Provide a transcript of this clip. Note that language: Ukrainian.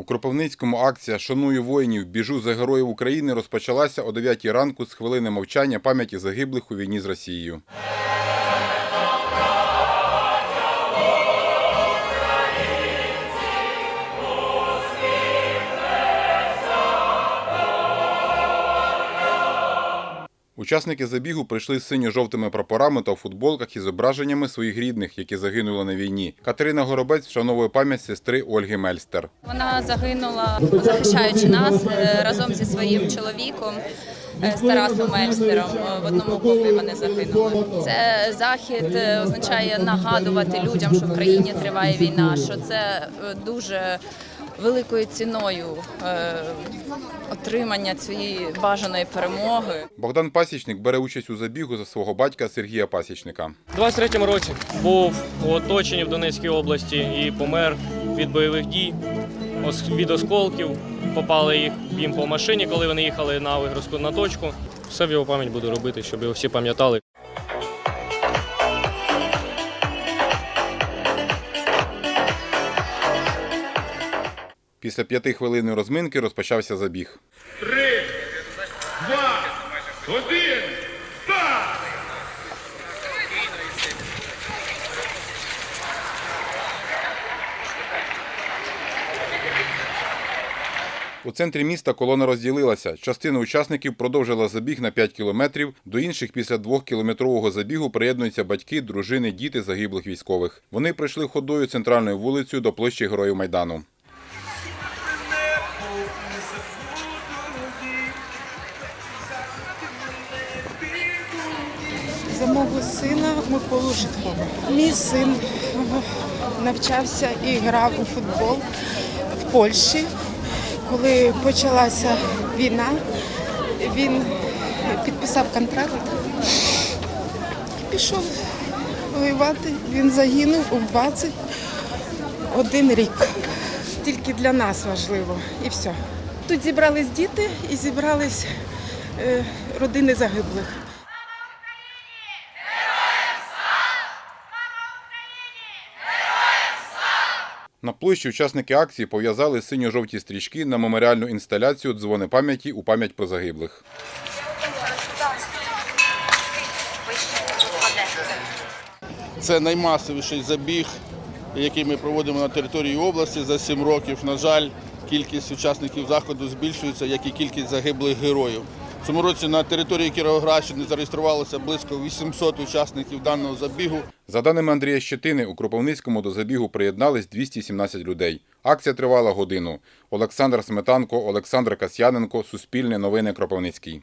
У Кропивницькому акція Шаную воїнів, біжу за героїв України розпочалася о 9 ранку з хвилини мовчання пам'яті загиблих у війні з Росією. Учасники забігу прийшли з синьо-жовтими прапорами та у футболках із зображеннями своїх рідних, які загинули на війні. Катерина Горобець вшановує пам'ять сестри Ольги Мельстер. Вона загинула, захищаючи нас е, разом зі своїм чоловіком. е, З Тарасом Мельстером Е, в одному окопі вони загинули. Це захід означає нагадувати людям, що в країні триває війна, що це дуже великою ціною е, отримання цієї бажаної перемоги. Богдан Пасічник бере участь у забігу за свого батька Сергія Пасічника. У 23-му році був у оточенні в Донецькій області і помер від бойових дій, від осколків. Попали їх їм по машині, коли вони їхали на вигрузку на точку. Все в його пам'ять буду робити, щоб його всі пам'ятали. Після п'яти п'ятихвилинної розминки розпочався забіг. Три, два, один, старт! У центрі міста колона розділилася. Частина учасників продовжила забіг на 5 кілометрів. До інших після двохкілометрового забігу приєднуються батьки, дружини, діти загиблих військових. Вони прийшли ходою центральною вулицею до площі Героїв Майдану. За мого сина Миколу Житкова. Мій син навчався і грав у футбол в Польщі. Коли почалася війна, він підписав контракт і пішов воювати. Він загинув у 21 рік. Тільки для нас важливо і все. Тут зібрались діти і зібрались е, родини загиблих. На площі учасники акції пов'язали синьо-жовті стрічки на меморіальну інсталяцію Дзвони пам'яті у пам'ять про загиблих. Це наймасовіший забіг, який ми проводимо на території області за 7 років. На жаль, кількість учасників заходу збільшується, як і кількість загиблих героїв. Цьому році на території Кіровоградщини зареєструвалося близько 800 учасників даного забігу. За даними Андрія Щетини, у Кропивницькому до забігу приєднались 217 людей. Акція тривала годину. Олександр Сметанко, Олександр Касьяненко, Суспільне новини Кропивницький.